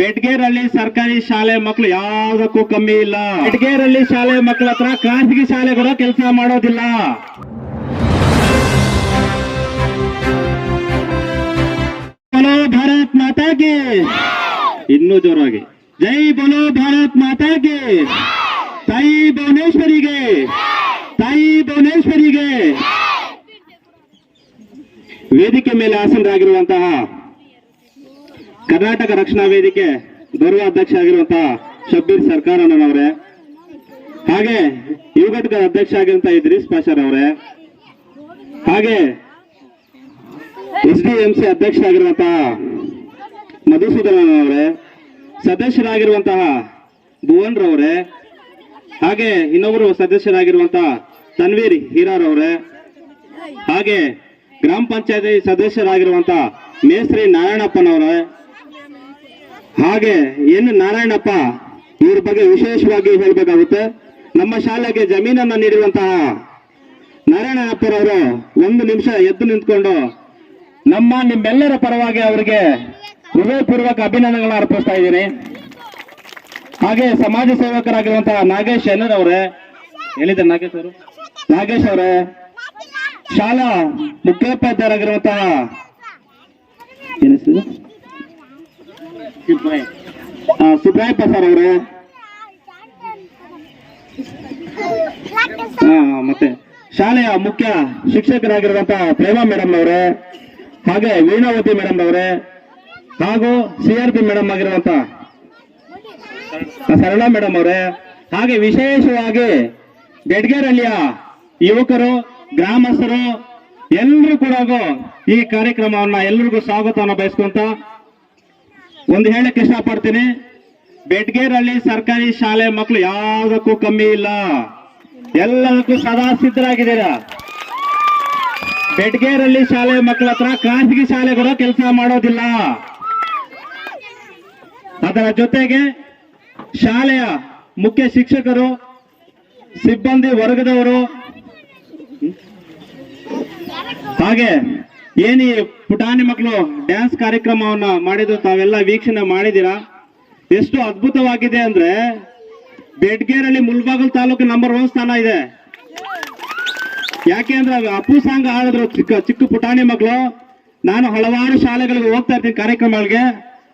ಬೆಟ್ಗೇರಲ್ಲಿ ಸರ್ಕಾರಿ ಶಾಲೆ ಮಕ್ಕಳು ಯಾವುದಕ್ಕೂ ಕಮ್ಮಿ ಇಲ್ಲ. ಬೆಟ್ಗೇರಲ್ಲಿ ಶಾಲೆ ಮಕ್ಕಳ ಹತ್ರ ಖಾಸಗಿ ಶಾಲೆಗಳು ಕೆಲಸ ಮಾಡೋದಿಲ್ಲ. ಬಲೋ ಭಾರತ್ ಮಾತಾಗೆ. ಇನ್ನೂ ಜೋರಾಗಿ. ಜೈ ಬಲೋ ಭಾರತ್ ಮಾತಾಗೆ. ತಾಯಿ ಭುವನೇಶ್ವರಿಗೆ. ತಾಯಿ ಭುವನೇಶ್ವರಿಗೆ. ವೇದಿಕೆ ಮೇಲೆ ಆಸನರಾಗಿರುವಂತಹ ಕರ್ನಾಟಕ ರಕ್ಷಣಾ ವೇದಿಕೆ ಗೌರವ ಅಧ್ಯಕ್ಷ ಆಗಿರುವಂತಹ ಶಬ್ಬೀರ್ ಸರ್ಕಾರ ಅವರೇ. ಹಾಗೆ ಯುವ ಘಟಕದ ಅಧ್ಯಕ್ಷ ಆಗಿರುವಂತಹ ಇದ್ರೀಸ್ ಪಾಷರ್ ಅವರೇ. ಹಾಗೆ ಎಸ್ ಡಿ ಎಂ ಸಿ ಅಧ್ಯಕ್ಷ ಆಗಿರುವಂತಹ ಮಧುಸೂದನ ಅವರೇ. ಸದಸ್ಯರಾಗಿರುವಂತಹ ಭುವನ್ ರವರೇ ಹಾಗೆ ಇನ್ನೊಬ್ಬರು ಸದಸ್ಯರಾಗಿರುವಂತಹ ತನ್ವೀರ್ ಹೀರಾರ್ ಅವರೇ. ಹಾಗೆ ಗ್ರಾಮ ಪಂಚಾಯತಿ ಸದಸ್ಯರಾಗಿರುವಂತಹ ಮೇಸ್ತ್ರಿ ನಾರಾಯಣಪ್ಪನವರೇ. ಹಾಗೆ ಎನ್ ನಾರಾಯಣಪ್ಪ ಇವ್ರ ಬಗ್ಗೆ ವಿಶೇಷವಾಗಿ ಹೇಳಬೇಕಾಗುತ್ತೆ. ನಮ್ಮ ಶಾಲೆಗೆ ಜಮೀನನ್ನ ನೀಡಿರುವಂತಹ ನಾರಾಯಣಪ್ಪರವರು ಒಂದು ನಿಮಿಷ ಎದ್ದು ನಿಂತ್ಕೊಂಡು ನಮ್ಮ ನಿಮ್ಮೆಲ್ಲರ ಪರವಾಗಿ ಅವರಿಗೆ ಹೃದಯಪೂರ್ವಕ ಅಭಿನಂದನೆಗಳನ್ನ ಅರ್ಪಿಸ್ತಾ ಇದ್ದೀನಿ. ಹಾಗೆ ಸಮಾಜ ಸೇವಕರಾಗಿರುವಂತಹ ನಾಗೇಶ್ ಎನ್ನರ್ ಅವರೇ ಹೇಳಿದ್ದಾರೆ ನಾಗೇಶ್ ಅವರು? ನಾಗೇಶ್ ಅವರೇ, ಶಾಲಾ ಮುಖ್ಯೋಪಾಧ್ಯಾಯರಾಗಿರುವಂತಹ ಏನ್ ಹೆಸರು ಆ, ಸುಬ್ರಾಯಪ್ಪ ಸರ್ ಅವರೇ? ಮತ್ತೆ. ಶಾಲೆಯ ಮುಖ್ಯ ಶಿಕ್ಷಕರಾಗಿರುವಂತಹ ಪ್ರೇಮಾ ಮೇಡಮ್ ಅವರೇ ಹಾಗೆ ವೀಣಾವತಿ ಮೇಡಮ್ ಅವರೇ ಹಾಗೂ ಸಿ ಆರ್ ಪಿ ಮೇಡಮ್ ಆಗಿರುವಂತ ಸರಳಾ ಮೇಡಮ್ ಅವರೇ ಹಾಗೆ ವಿಶೇಷವಾಗಿ ಬೆಡ್ಗೇರಳ್ಳಿಯ ಯುವಕರು ಗ್ರಾಮಸ್ಥರು ಎಲ್ಲರೂ ಕೂಡ ಈ ಕಾರ್ಯಕ್ರಮವನ್ನ ಎಲ್ಲರಿಗೂ ಸ್ವಾಗತವನ್ನು ಬಯಸ್ಕೊಂತ ಒಂದು ಹೇಳಕ್ ಇಷ್ಟಪಡ್ತೀನಿ. ಬೆಡ್ಗೇರಲ್ಲಿ ಸರ್ಕಾರಿ ಶಾಲೆ ಮಕ್ಕಳು ಯಾವುದಕ್ಕೂ ಕಮ್ಮಿ ಇಲ್ಲ. ಎಲ್ಲದಕ್ಕೂ ಸದಾ ಸಿದ್ಧರಾಗಿದ್ದೀರಾ? ಬೆಡ್ಗೇರಲ್ಲಿ ಶಾಲೆ ಮಕ್ಕಳ ಹತ್ರ ಖಾಸಗಿ ಶಾಲೆಗಳು ಕೆಲಸ ಮಾಡೋದಿಲ್ಲ. ಅದರ ಜೊತೆಗೆ ಶಾಲೆಯ ಮುಖ್ಯ ಶಿಕ್ಷಕರು, ಸಿಬ್ಬಂದಿ, ವರ್ಗದವರು, ಹಾಗೆ ಏನಿ ಪುಟಾಣಿ ಮಕ್ಕಳು ಡ್ಯಾನ್ಸ್ ಕಾರ್ಯಕ್ರಮವನ್ನ ಮಾಡಿದ್ರು ತಾವೆಲ್ಲ ವೀಕ್ಷಣೆ ಮಾಡಿದ್ದೀರಾ? ಎಷ್ಟು ಅದ್ಭುತವಾಗಿದೆ ಅಂದ್ರೆ ಬೆಡ್ಗೇರಲ್ಲಿ ಮುಲ್ಬಾಗಲ್ ತಾಲೂಕು ನಂಬರ್ ಒನ್ ಸ್ಥಾನ ಇದೆ. ಯಾಕೆ ಅಂದ್ರೆ ಅಪ್ಪು ಸಾಂಗ್ ಆಡಿದ್ರು ಚಿಕ್ಕ ಚಿಕ್ಕ ಪುಟಾಣಿ ಮಕ್ಕಳು. ನಾನು ಹಲವಾರು ಶಾಲೆಗಳಿಗೆ ಹೋಗ್ತಾ ಇರ್ತೀನಿ ಕಾರ್ಯಕ್ರಮಗಳಿಗೆ.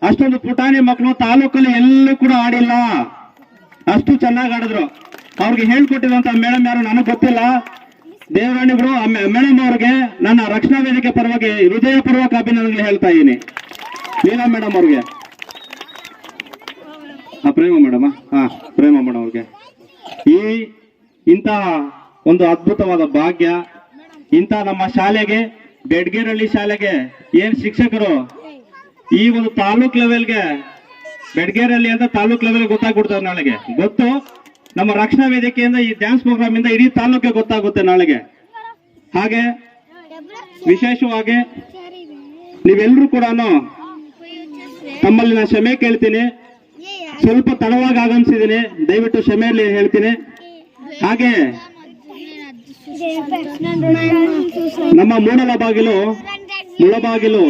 ಅಷ್ಟೊಂದು ಪುಟಾಣಿ ಮಕ್ಕಳು ತಾಲೂಕಲ್ಲಿ ಎಲ್ಲೂ ಕೂಡ ಆಡಿಲ್ಲ. ಅಷ್ಟು ಚೆನ್ನಾಗಿ ಆಡಿದ್ರು. ಅವ್ರಿಗೆ ಹೇಳ್ಕೊಟ್ಟಿದಂತ ಮೇಡಮ್ ಯಾರು ನನಗೆ ಗೊತ್ತಿಲ್ಲ. ದೇವರಾಣಿಗಳು ಮೇಡಮ್ ಅವ್ರಿಗೆ ನನ್ನ ರಕ್ಷಣಾ ವೇದಿಕೆ ಪರವಾಗಿ ಹೃದಯಪೂರ್ವಕ ಅಭಿನಂದನೆ ಹೇಳ್ತಾ ಇದ್ದೀನಿ. ನೀಲಾ ಮೇಡಮ್ ಅವ್ರಿಗೆ? ಹಾ ಪ್ರೇಮ ಮೇಡಮ್. ಹಾ ಪ್ರೇಮ ಮೇಡಮ್ ಅವ್ರಿಗೆ. ಈ ಇಂತಹ ಒಂದು ಅದ್ಭುತವಾದ ಭಾಗ್ಯ ಇಂಥ ನಮ್ಮ ಶಾಲೆಗೆ ಬೆಡ್ಗೇರಳ್ಳಿ ಶಾಲೆಗೆ ಏನ್ ಶಿಕ್ಷಕರು ಈ ಒಂದು ತಾಲೂಕ್ ಲೆವೆಲ್ಗೆ ಬೆಡ್ಗೇರಳ್ಳಿ ಅಂತ ತಾಲೂಕ್ ಲೆವೆಲ್ ಗೊತ್ತಾಗ್ಬಿಡ್ತಾರೆ ನಾಳೆಗೆ. ಗೊತ್ತು? ನಮ್ಮ ರಕ್ಷಣಾ ವೇದಿಕೆಯಿಂದ ಈ ಡ್ಯಾನ್ಸ್ ಪ್ರೋಗ್ರಾಮ್ ಇಂದ ಇಡೀ ತಾಲೂಕಿಗೆ ಗೊತ್ತಾಗುತ್ತೆ ನಾಳೆಗೆ. ಹಾಗೆ ವಿಶೇಷವಾಗಿ ನೀವೆಲ್ಲರೂ ಕೂಡ ತಮ್ಮಲ್ಲಿ ನಾನು ಕ್ಷಮೆ ಕೇಳ್ತೀನಿ. ಸ್ವಲ್ಪ ತಡವಾಗಿ ಆಗಮಿಸಿದ್ದೀನಿ. ದಯವಿಟ್ಟು ಕ್ಷಮೆಯಲ್ಲಿ ಹೇಳ್ತೀನಿ. ಹಾಗೆ ನಮ್ಮ ಮೂಡಲ ಬಾಗಿಲು ಮುಳಬಾಗಿಲು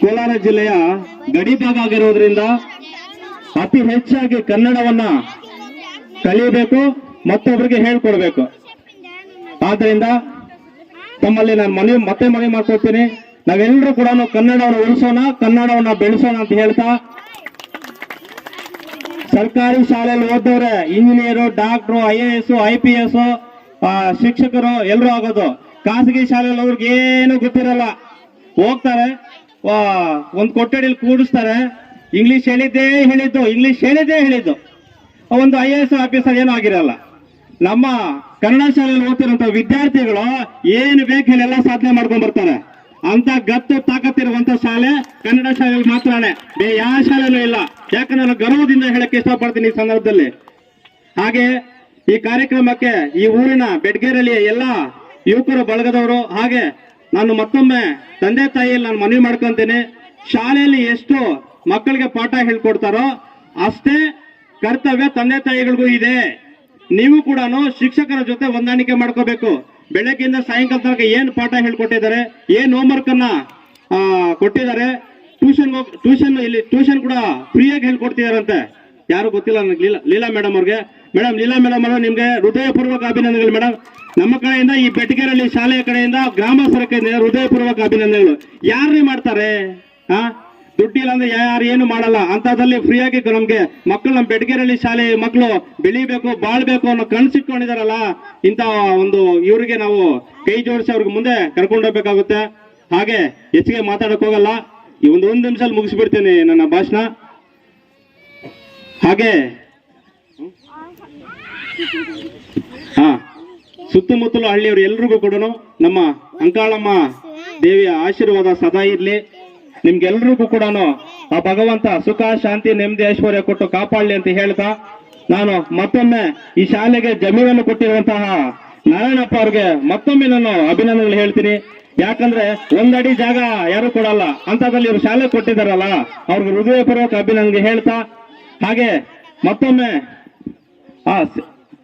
ಕೋಲಾರ ಜಿಲ್ಲೆಯ ಗಡಿ ಭಾಗ ಆಗಿರೋದ್ರಿಂದ ಅತಿ ಹೆಚ್ಚಾಗಿ ಕನ್ನಡವನ್ನ ಕಲಿಯಬೇಕು ಮತ್ತೊಬ್ಬರಿಗೆ ಹೇಳ್ಕೊಡ್ಬೇಕು. ಆದ್ರಿಂದ ತಮ್ಮಲ್ಲಿ ನಾನು ಮನವಿ ಮತ್ತೆ ಮನವಿ ಮಾಡ್ಕೊಳ್ತೀನಿ ನಾವೆಲ್ಲರೂ ಕೂಡ ಕನ್ನಡವನ್ನು ಉಳಿಸೋಣ, ಕನ್ನಡವನ್ನ ಬೆಳೆಸೋಣ ಅಂತ ಹೇಳ್ತಾ. ಸರ್ಕಾರಿ ಶಾಲೆಯಲ್ಲಿ ಓದೋರೆ engineer, doctor, I A S, I P S ಶಿಕ್ಷಕರು ಎಲ್ಲರೂ ಆಗೋದು. ಖಾಸಗಿ ಶಾಲೆಯಲ್ಲಿ ಅವ್ರಿಗೆ ಏನು ಗೊತ್ತಿರಲ್ಲ. ಹೋಗ್ತಾರೆ ಒಂದ್ ಕೊಠಡಿಯಲ್ಲಿ ಕೂಡಿಸ್ತಾರೆ. ಇಂಗ್ಲಿಷ್ ಹೇಳಿದ್ದೇ ಹೇಳಿದ್ದು ಇಂಗ್ಲಿಷ್ ಹೇಳಿದ್ದೇ ಹೇಳಿದ್ದು. ಒಂದು ಐ ಎ ಎಸ್ ಆಫೀಸರ್ ಏನೂ ಆಗಿರಲ್ಲ. ನಮ್ಮ ಕನ್ನಡ ಶಾಲೆಯಲ್ಲಿ ಓದ್ತಿರುವಂತ ವಿದ್ಯಾರ್ಥಿಗಳು ಏನು ಬೇಕು ಎಲ್ಲ ಸಾಧನೆ ಮಾಡ್ಕೊಂಡ್ ಬರ್ತಾರೆ. ಅಂತ ಗತ್ತು ತಾಕತ್ತಿರುವಂತ ಶಾಲೆ ಕನ್ನಡ ಶಾಲೆಯಲ್ಲಿ ಮಾತ್ರನೇ. ಯಾವ ಶಾಲೆಯಲ್ಲೂ ಇಲ್ಲ. ಯಾಕಂದ್ರೆ ನಾನು ಗರ್ವದಿಂದ ಹೇಳಕ್ಕೆ ಇಷ್ಟಪಡ್ತೀನಿ ಈ ಸಂದರ್ಭದಲ್ಲಿ. ಹಾಗೆ ಈ ಕಾರ್ಯಕ್ರಮಕ್ಕೆ ಈ ಊರಿನ ಬೆಡ್ಗೇರಲ್ಲಿ ಎಲ್ಲ ಯುವಕರು ಬಳಗದವರು ಹಾಗೆ ನಾನು ಮತ್ತೊಮ್ಮೆ ತಂದೆ ತಾಯಿಯಲ್ಲಿ ನಾನು ಮನವಿ ಮಾಡ್ಕೊಂತೀನಿ ಶಾಲೆಯಲ್ಲಿ ಎಷ್ಟು ಮಕ್ಕಳಿಗೆ ಪಾಠ ಹೇಳ್ಕೊಡ್ತಾರೋ ಅಷ್ಟೇ ಕರ್ತವ್ಯ ತಂದೆ ತಾಯಿಗಳಿಗೂ ಇದೆ. ನೀವು ಕೂಡ ಶಿಕ್ಷಕರ ಜೊತೆ ಹೊಂದಾಣಿಕೆ ಮಾಡ್ಕೋಬೇಕು. ಬೆಳಗ್ಗೆಯಿಂದ ಸಾಯಂಕಾಲ ತನಕ ಏನ್ ಪಾಠ ಹೇಳ್ಕೊಟ್ಟಿದ್ದಾರೆ, ಏನ್ ಹೋಮ್ವರ್ಕ್ ಅನ್ನ ಕೊಟ್ಟಿದ್ದಾರೆ ಟ್ಯೂಷನ್ ಟ್ಯೂಷನ್ ಇಲ್ಲಿ ಟ್ಯೂಷನ್ ಕೂಡ ಫ್ರೀಯಾಗಿ ಹೇಳ್ಕೊಡ್ತಿದಾರಂತೆ. ಯಾರು ಗೊತ್ತಿಲ್ಲ ನನಗೆ, ಲೀಲಾ ಲೀಲಾ ಮೇಡಮ್ ಅವ್ರಿಗೆ. ಮೇಡಮ್ ಲೀಲಾ ಮೇಡಮ್ ಅವರು ನಿಮ್ಗೆ ಹೃದಯಪೂರ್ವಕ ಅಭಿನಂದನೆಗಳು ಮೇಡಮ್ ನಮ್ಮ ಕಡೆಯಿಂದ ಈ ಬೆಟಗೇರಳ್ಳಿ ಶಾಲೆಯ ಕಡೆಯಿಂದ ಗ್ರಾಮಸ್ಥರ ಕಡೆಯಿಂದ ಹೃದಯಪೂರ್ವಕ ಅಭಿನಂದನೆಗಳು. ಯಾರೇ ಮಾಡ್ತಾರೆ? ಹಾ ದುಡ್ಡಿಲ್ಲ ಅಂದ್ರೆ ಯಾರು ಏನು ಮಾಡಲ್ಲ. ಅಂತದಲ್ಲಿ ಫ್ರೀಯಾಗಿ ನಮ್ಗೆ ಮಕ್ಕಳು ನಮ್ಮ ಬೆಡ್ಗೆರಳ್ಳಿ ಶಾಲೆ ಮಕ್ಕಳು ಬೆಳಿಬೇಕು, ಬಾಳ್ಬೇಕು ಅನ್ನೋ ಕನ್ಸಿಟ್ಕೊಂಡಿದಾರಲ್ಲ ಇಂತ ಒಂದು ಇವರಿಗೆ ನಾವು ಕೈ ಜೋಡಿಸಿ ಅವ್ರಿಗೆ ಮುಂದೆ ಕರ್ಕೊಂಡೋಗ್ಬೇಕಾಗುತ್ತೆ ಹಾಗೆ ಹೆಚ್ಚಿಗೆ ಮಾತಾಡಕ್ ಹೋಗಲ್ಲ. ಈ ಒಂದು ಒಂದು ನಿಮಿಷ ಮುಗಿಸ್ಬಿಡ್ತೇನೆ ನನ್ನ ಭಾಷಣ. ಹಾಗೆ ಹಾ, ಸುತ್ತಮುತ್ತಲು ಹಳ್ಳಿಯವರು ಎಲ್ರಿಗೂ ಕೂಡ ನಮ್ಮ ಅಂಕಾಳಮ್ಮ ದೇವಿಯ ಆಶೀರ್ವಾದ ಸದಾ ಇರ್ಲಿ. ನಿಮ್ಗೆಲ್ರಿಗೂ ಕೂಡ ಆ ಭಗವಂತ ಸುಖ, ಶಾಂತಿ, ನೆಮ್ಮದಿ, ಐಶ್ವರ್ಯ ಕೊಟ್ಟು ಕಾಪಾಡಲಿ ಅಂತ ಹೇಳ್ತಾ ನಾನು ಮತ್ತೊಮ್ಮೆ ಈ ಶಾಲೆಗೆ ಜಮೀನನ್ನು ಕೊಟ್ಟಿರುವಂತಹ ನಾರಾಯಣಪ್ಪ ಅವ್ರಿಗೆ ಮತ್ತೊಮ್ಮೆ ನಾನು ಅಭಿನಂದನೆಗಳು ಹೇಳ್ತೀನಿ. ಯಾಕಂದ್ರೆ ಒಂದಡಿ ಜಾಗ ಯಾರು ಕೊಡಲ್ಲ. ಅಂತದಲ್ಲಿ ಇವರು ಶಾಲೆ ಕೊಟ್ಟಿದಾರಲ್ಲ ಅವ್ರಿಗೆ ಹೃದಯಪೂರ್ವಕ ಅಭಿನಂದನೆ ಹೇಳ್ತಾ, ಹಾಗೆ ಮತ್ತೊಮ್ಮೆ ಆ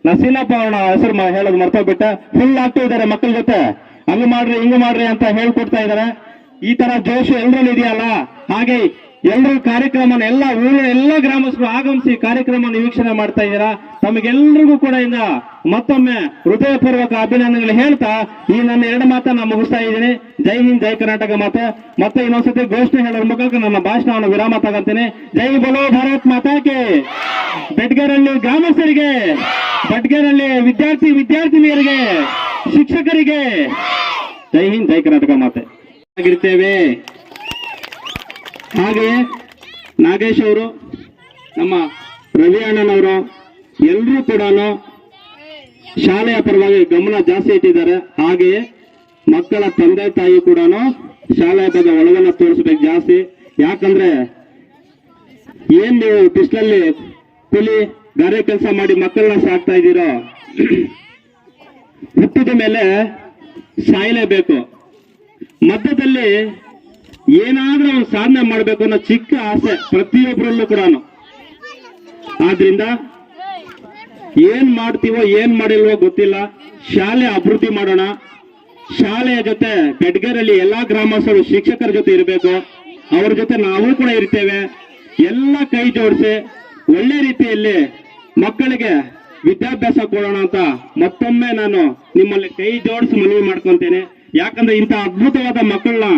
ನಸೀನಪ್ಪ ಅವನ ಹೆಸರು ಹೇಳೋದು ಮರ್ತೋಗ್ಬಿಟ್ಟೆ. ಫುಲ್ ಆಗ್ತಾ ಇದ್ದಾರೆ ಮಕ್ಕಳ ಜೊತೆ. ಹಂಗ ಮಾಡ್ರಿ, ಹಿಂಗ ಮಾಡ್ರಿ ಅಂತ ಹೇಳ್ಕೊಡ್ತಾ ಇದಾರೆ ಈ ತರ ಜೋಶ್ ಎಲ್ಲರಲ್ಲಿ ಇದೆಯಲ್ಲ? ಹಾಗೆ ಎಲ್ಲರೂ ಕಾರ್ಯಕ್ರಮನ ಎಲ್ಲ ಊರಿನ ಎಲ್ಲ ಗ್ರಾಮಸ್ಥರು ಆಗಮಿಸಿ ಕಾರ್ಯಕ್ರಮ ವೀಕ್ಷಣೆ ಮಾಡ್ತಾ ಇದ್ದೀರಾ? ತಮಗೆಲ್ಲರಿಗೂ ಕೂಡ ಇಂದ ಮತ್ತೊಮ್ಮೆ ಹೃದಯಪೂರ್ವಕ ಅಭಿನಂದನೆಗಳು ಹೇಳ್ತಾ, ಈ ನನ್ನ ಎರಡು ಮಾತನ್ನ ಮುಗಿಸ್ತಾ ಇದ್ದೀನಿ. ಜೈ ಹಿಂದ್, ಜೈ ಕರ್ನಾಟಕ ಮಾತೆ. ಮತ್ತೆ ಇನ್ನೊಂದ್ಸತಿ ಘೋಷಣೆ ಹೇಳೋದ್ರ ಮುಖಾಂತರ ನನ್ನ ಭಾಷಣವನ್ನು ವಿರಾಮ ತಗೊಂತೀನಿ. ಜೈ ಬಲೋ ಭಾರತ್ ಮಾತಾಕೆ ಬೆಟ್ಗೇರಲ್ಲಿ ಗ್ರಾಮಸ್ಥರಿಗೆ ಬೆಟ್ಗೇರಲ್ಲಿ ವಿದ್ಯಾರ್ಥಿ ವಿದ್ಯಾರ್ಥಿನಿಯರಿಗೆ, ಶಿಕ್ಷಕರಿಗೆ. ಜೈ ಹಿಂದ್, ಜೈ ಕರ್ನಾಟಕ ಮಾತೆ. ಆಗಿರ್ತೇವೆ. ಹಾಗೆಯೇ ನಾಗೇಶ್ ಅವರು, ನಮ್ಮ ರವಿ ಅಣ್ಣನವರು ಎಲ್ಲರೂ ಕೂಡ ಶಾಲೆಯ ಪರವಾಗಿ ಗಮನ ಜಾಸ್ತಿ ಇಟ್ಟಿದ್ದಾರೆ. ಹಾಗೆಯೇ ಮಕ್ಕಳ ತಂದೆ ತಾಯಿ ಕೂಡ ಶಾಲೆಯ ಬಗ್ಗೆ ಒಳಗನ್ನ ತೋರಿಸ್ಬೇಕು ಜಾಸ್ತಿ. ಯಾಕಂದ್ರೆ ಏನ್ ನೀವು ಬಿಸಿಲಲ್ಲಿ ಕೂಲಿ ಗಾರೆ ಕೆಲಸ ಮಾಡಿ ಮಕ್ಕಳನ್ನ ಸಾಕ್ತಾ ಇದ್ದೀರೋ, ಹುಟ್ಟಿದ ಮೇಲೆ ಸಾಯಲೇಬೇಕು. ಮಧ್ಯದಲ್ಲಿ ಏನಾದ್ರೂ ಒಂದು ಸಾಧನೆ ಮಾಡಬೇಕು ಅನ್ನೋ ಚಿಕ್ಕ ಆಸೆ ಪ್ರತಿಯೊಬ್ಬರಲ್ಲೂ ಕೂಡ ಆದ್ರಿಂದ ಏನ್ ಮಾಡ್ತೀವೋ, ಏನ್ ಮಾಡಿಲ್ವೋ ಗೊತ್ತಿಲ್ಲ. ಶಾಲೆ ಅಭಿವೃದ್ಧಿ ಮಾಡೋಣ. ಶಾಲೆಯ ಜೊತೆ ಗಡ್ಗರಲ್ಲಿ ಎಲ್ಲಾ ಗ್ರಾಮಸ್ಥರು, ಶಿಕ್ಷಕರ ಜೊತೆ ಇರಬೇಕು. ಅವ್ರ ಜೊತೆ ನಾವು ಕೂಡ ಇರ್ತೇವೆ. ಎಲ್ಲ ಕೈ ಜೋಡಿಸಿ ಒಳ್ಳೆ ರೀತಿಯಲ್ಲಿ ಮಕ್ಕಳಿಗೆ ವಿದ್ಯಾಭ್ಯಾಸ ಕೊಡೋಣ ಅಂತ ಮತ್ತೊಮ್ಮೆ ನಾನು ನಿಮ್ಮಲ್ಲಿ ಕೈ ಜೋಡಿಸಿ ಮನವಿ ಮಾಡ್ಕೊಂತೇನೆ. ಯಾಕಂದ್ರೆ ಇಂಥ ಅದ್ಭುತವಾದ ಮಕ್ಕಳನ್ನ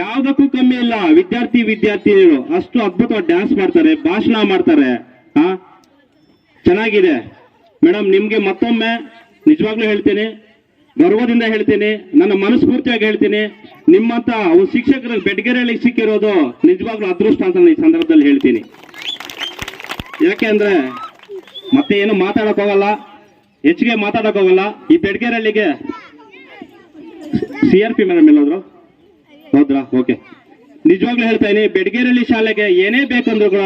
ಯಾವ್ದಕ್ಕೂ ಕಮ್ಮಿ ಇಲ್ಲ. ವಿದ್ಯಾರ್ಥಿ ವಿದ್ಯಾರ್ಥಿನಿಯರು ಅಷ್ಟು ಅದ್ಭುತವಾಗಿ ಡ್ಯಾನ್ಸ್ ಮಾಡ್ತಾರೆ, ಭಾಷಣ ಮಾಡ್ತಾರೆ. ಹಾ ಚೆನ್ನಾಗಿದೆ. ಮೇಡಮ್ ನಿಮ್ಗೆ ಮತ್ತೊಮ್ಮೆ ನಿಜವಾಗ್ಲೂ ಹೇಳ್ತೀನಿ, ಗರ್ವದಿಂದ ಹೇಳ್ತೀನಿ, ನನ್ನ ಮನಸ್ಫೂರ್ತಿಯಾಗಿ ಹೇಳ್ತೀನಿ. ನಿಮ್ಮಂತ ಶಿಕ್ಷಕರ ಬೆಡ್ಗೆರೆಯಲ್ಲಿ ಸಿಕ್ಕಿರೋದು ನಿಜವಾಗ್ಲೂ ಅದೃಷ್ಟ ಅಂತ ಈ ಸಂದರ್ಭದಲ್ಲಿ ಹೇಳ್ತೀನಿ. ಯಾಕೆ ಅಂದ್ರೆ ಮತ್ತೆ ಏನು ಮಾತಾಡಕ್ ಹೋಗಲ್ಲ ಹೆಚ್ಚಿಗೆ ಮಾತಾಡಕ್ ಹೋಗಲ್ಲ ಈ ಬೆಡ್ಗೆರೆಲ್ಲಿಗೆ ಸಿ ಆರ್ ಪಿ ಮೇಡಮ್ ಎಲ್ಲಾದ್ರು? ಹೌದ್ರಾ? ಓಕೆ ನಿಜವಾಗ್ಲೂ ಹೇಳ್ತಾ ಇದೀನಿ ಬೆಡಗೇರಳ್ಳಿ ಶಾಲೆಗೆ ಏನೇ ಬೇಕಂದ್ರು ಕೂಡ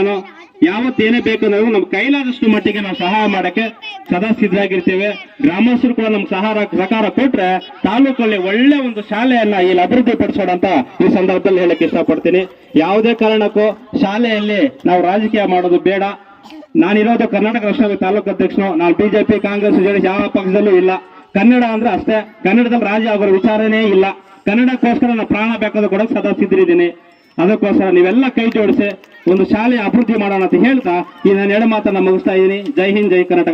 ಯಾವತ್ತೇನೇ ಬೇಕಂದ್ರೂ ನಮ್ಮ ಕೈಲಾದಷ್ಟು ಮಟ್ಟಿಗೆ ನಾವು ಸಹಾಯ ಮಾಡಕ್ಕೆ ಸದಾ ಸಿದ್ಧರಾಗಿರ್ತೇವೆ. ಗ್ರಾಮಸ್ಥರು ಕೂಡ ನಮ್ಗೆ ಸಹಾರ ಸಹಕಾರ ಕೊಟ್ರೆ ತಾಲೂಕಲ್ಲಿ ಒಳ್ಳೆ ಒಂದು ಶಾಲೆಯನ್ನ ಇಲ್ಲಿ ಅಭಿವೃದ್ಧಿ ಪಡಿಸೋಣ ಅಂತ ಈ ಸಂದರ್ಭದಲ್ಲಿ ಹೇಳಕ್ ಇಷ್ಟಪಡ್ತೀನಿ. ಯಾವುದೇ ಕಾರಣಕ್ಕೂ ಶಾಲೆಯಲ್ಲಿ ನಾವು ರಾಜಕೀಯ ಮಾಡೋದು ಬೇಡ. ನಾನಿರೋದು ಕರ್ನಾಟಕ ರಾಷ್ಟ್ರ ತಾಲೂಕು ಅಧ್ಯಕ್ಷನು, ನಾನು ಬಿಜೆಪಿ, ಕಾಂಗ್ರೆಸ್ ಜೆಡಿಎಸ್ ಯಾವ ಪಕ್ಷದಲ್ಲೂ ಇಲ್ಲ. ಕನ್ನಡ ಅಂದ್ರೆ ಅಷ್ಟೇ. ಕನ್ನಡದಲ್ಲಿ ರಾಜ ಆಗೋರ ವಿಚಾರನೇ ಇಲ್ಲ. ಕನ್ನಡಕ್ಕೋಸ್ಕರ ನಾನು ಪ್ರಾಣ ಬೇಕಾದ ಕೊಡಕ್ ಸದಾ ಸಿದ್ಧರಿದ್ದೀನಿ ಅದಕ್ಕೋಸ್ಕರ ನೀವೆಲ್ಲ ಕೈ ಜೋಡಿಸಿ ಒಂದು ಶಾಲೆ ಅಭಿವೃದ್ಧಿ ಮಾಡೋಣ ಅಂತ ಹೇಳ್ತಾ ಈ ನಾನು ಎರಡು ಮಾತನ್ನ ಮುಗಿಸ್ತಾ ಇದ್ದೀನಿ. ಜೈ ಹಿಂದ್, ಜೈ ಕರ್ನಾಟಕ.